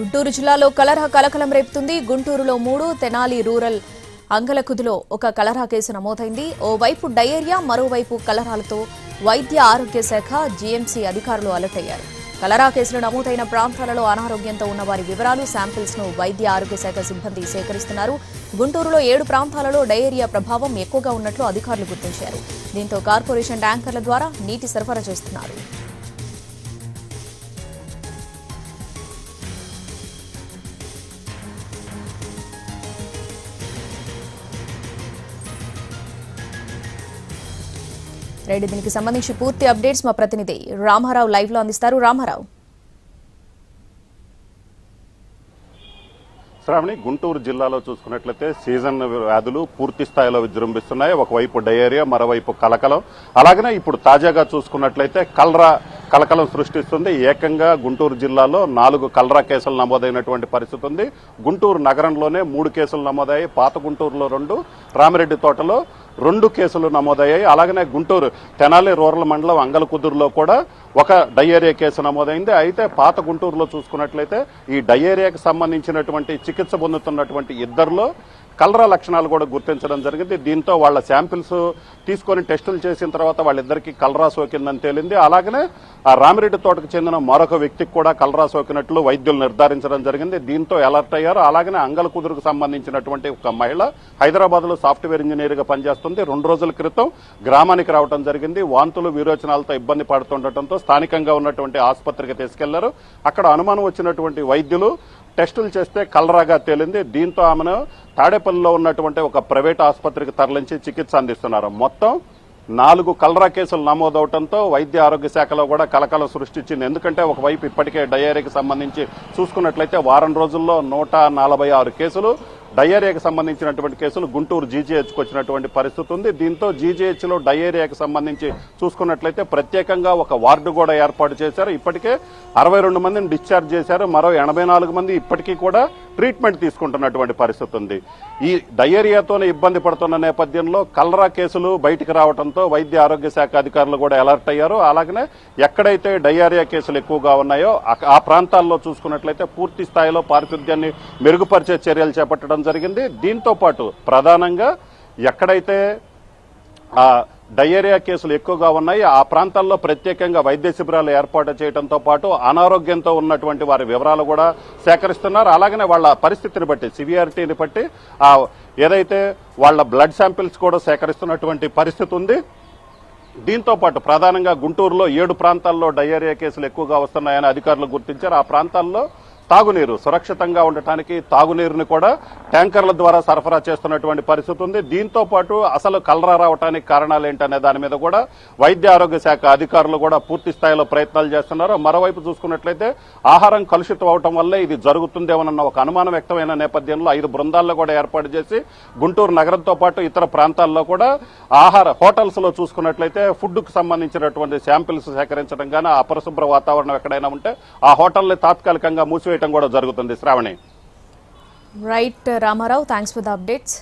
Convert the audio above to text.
గుంటూరు జిల్లాలో కలరా కలకలం రేపుతుంది. గుంటూరులో మూడు తెనాలి రూరల్ అంగలకుదులో ఒక కలరా కేసు నమోదైంది. ఓవైపు డయేరియా మరోవైపు కలరాలతో వైద్య ఆరోగ్య శాఖ జీఎంసీ అధికారులు అలర్ట్ అయ్యారు. కలరా కేసులు నమోదైన ప్రాంతాలలో అనారోగ్యంతో ఉన్న వారి వివరాలు శాంపిల్స్ను వైద్య ఆరోగ్య శాఖ సిబ్బంది సేకరిస్తున్నారు. గుంటూరులో ఏడు ప్రాంతాలలో డయేరియా ప్రభావం ఎక్కువగా ఉన్నట్లు అధికారులు గుర్తించారు. దీంతో కార్పొరేషన్ ట్యాంకర్ల ద్వారా నీటి సరఫరా చేస్తున్నారు. రైట్ దీనికి సంబంధించి పూర్తి అప్డేట్స్ మా ప్రతినిధి రామారావు లైవ్లో అందిస్తారు. రామారావు. శ్రావణి గుంటూరు జిల్లాలో చూసుకున్నట్లయితే సీజన్ వ్యాధులు పూర్తి స్థాయిలో విజృంభిస్తున్నాయి. ఒకవైపు డయేరియా మరోవైపు కలకలం. అలాగనే ఇప్పుడు తాజాగా చూసుకున్నట్లయితే కలరా కలకలం సృష్టిస్తుంది. ఏకంగా గుంటూరు జిల్లాలో నాలుగు కలరా కేసులు నమోదైనటువంటి పరిస్థితి ఉంది. గుంటూరు నగరంలోనే మూడు కేసులు నమోదయ్యాయి. పాత గుంటూరులో రెండు రామిరెడ్డి తోటలో రెండు కేసులు నమోదయ్యాయి. అలాగనే గుంటూరు తెనాలి రూరల్ మండలం అంగలకుదురులో కూడా ఒక డయేరియా కేసు నమోదైంది. అయితే పాత గుంటూరులో చూసుకున్నట్లయితే ఈ డయేరియాకి సంబంధించినటువంటి చికిత్స పొందుతున్నటువంటి ఇద్దరిలో కలరా లక్షణాలు కూడా గుర్తించడం జరిగింది. దీంతో వాళ్ళ శాంపిల్స్ తీసుకొని టెస్టులు చేసిన తర్వాత వాళ్ళిద్దరికీ కలరా సోకిందని తేలింది. అలాగనే ఆ రామిరెడ్డి తోటకు చెందిన మరొక వ్యక్తికి కూడా కలరా సోకినట్లు వైద్యులు నిర్ధారించడం జరిగింది. దీంతో అలర్ట్ అయ్యారు. అలాగనే అంగలకుదురుకు సంబంధించినటువంటి ఒక మహిళ హైదరాబాద్లో సాఫ్ట్వేర్ ఇంజనీర్గా పనిచేస్తుంది. రెండు రోజుల క్రితం గ్రామానికి రావడం జరిగింది. వాంతులు విరోచనాలతో ఇబ్బంది పడుతుండటంతో స్థానికంగా ఉన్నటువంటి ఆసుపత్రికి తీసుకెళ్ళారు. అక్కడ అనుమానం వచ్చినటువంటి వైద్యులు టెస్టులు చేస్తే కలరాగా తేలింది. దీంతో ఆమెను తాడేపల్లిలో ఉన్నటువంటి ఒక ప్రైవేట్ ఆసుపత్రికి తరలించి చికిత్స అందిస్తున్నారు. మొత్తం నాలుగు కలరా కేసులు నమోదవడంతో వైద్య ఆరోగ్య శాఖలో కూడా కలకలం సృష్టించింది. ఎందుకంటే ఒకవైపు ఇప్పటికే డయేరియాకి సంబంధించి చూసుకున్నట్లయితే వారం రోజుల్లో నూట నలభై ఆరు కేసులు డయేరియాకి సంబంధించినటువంటి కేసులు గుంటూరు జీజీహెచ్కి వచ్చినటువంటి పరిస్థితి ఉంది. దీంతో జీజీహెచ్లో డయేరియాకి సంబంధించి చూసుకున్నట్లయితే ప్రత్యేకంగా ఒక వార్డు కూడా ఏర్పాటు చేశారు. ఇప్పటికే అరవై రెండు మందిని డిశ్చార్జ్ చేశారు. మరో ఎనభై నాలుగు మంది ఇప్పటికీ కూడా ట్రీట్మెంట్ తీసుకుంటున్నటువంటి పరిస్థితి ఉంది. ఈ డయేరియాతోనే ఇబ్బంది పడుతున్న నేపథ్యంలో కలరా కేసులు బయటికి రావడంతో వైద్య ఆరోగ్య శాఖ అధికారులు కూడా అలర్ట్ అయ్యారు. అలాగనే ఎక్కడైతే డయేరియా కేసులు ఎక్కువగా ఉన్నాయో ఆ- ఆ ప్రాంతాల్లో చూసుకున్నట్లయితే పూర్తి స్థాయిలో పారిశుద్ధ్యాన్ని మెరుగుపరిచే చర్యలు చేపట్టడం జరిగింది. దీంతో పాటు ప్రధానంగా ఎక్కడైతే ఆ డయేరియా కేసులు ఎక్కువగా ఉన్నాయి ఆ ప్రాంతాల్లో ప్రత్యేకంగా వైద్య శిబిరాలు ఏర్పాటు చేయడంతో పాటు అనారోగ్యంతో ఉన్నటువంటి వారి వివరాలు కూడా సేకరిస్తున్నారు. అలాగనే వాళ్ళ పరిస్థితిని బట్టి సివియారిటీని బట్టి ఆ ఏదైతే వాళ్ళ బ్లడ్ శాంపిల్స్ కూడా సేకరిస్తున్నటువంటి పరిస్థితి ఉంది. దీంతో పాటు ప్రధానంగా గుంటూరులో ఏడు ప్రాంతాల్లో డయేరియా కేసులు ఎక్కువగా వస్తున్నాయని అధికారులు గుర్తించారు. ఆ ప్రాంతాల్లో తాగునీరు సురక్షితంగా ఉండటానికి తాగునీరుని కూడా ట్యాంకర్ల ద్వారా సరఫరా చేస్తున్నటువంటి పరిస్థితి ఉంది. దీంతో పాటు అసలు కలరా రావడానికి కారణాలు ఏంటనే దాని మీద కూడా వైద్య ఆరోగ్య శాఖ అధికారులు కూడా పూర్తి స్థాయిలో ప్రయత్నాలు చేస్తున్నారు. మరోవైపు చూసుకున్నట్లయితే ఆహారం కలుషితం అవటం వల్లే ఇది జరుగుతుందేమోనన్న ఒక అనుమానం వ్యక్తమైన నేపథ్యంలో ఐదు బృందాల్లో కూడా ఏర్పాటు చేసి గుంటూరు నగరంతో పాటు ఇతర ప్రాంతాల్లో కూడా ఆహార హోటల్స్లో చూసుకున్నట్లయితే ఫుడ్కు సంబంధించినటువంటి శాంపిల్స్ సేకరించడం కానీ అపరిశుభ్ర వాతావరణం ఎక్కడైనా ఉంటే ఆ హోటల్ని తాత్కాలికంగా మూసివేయడం కూడా జరుగుతుంది. Sravani. Right Ramarao thanks for the updates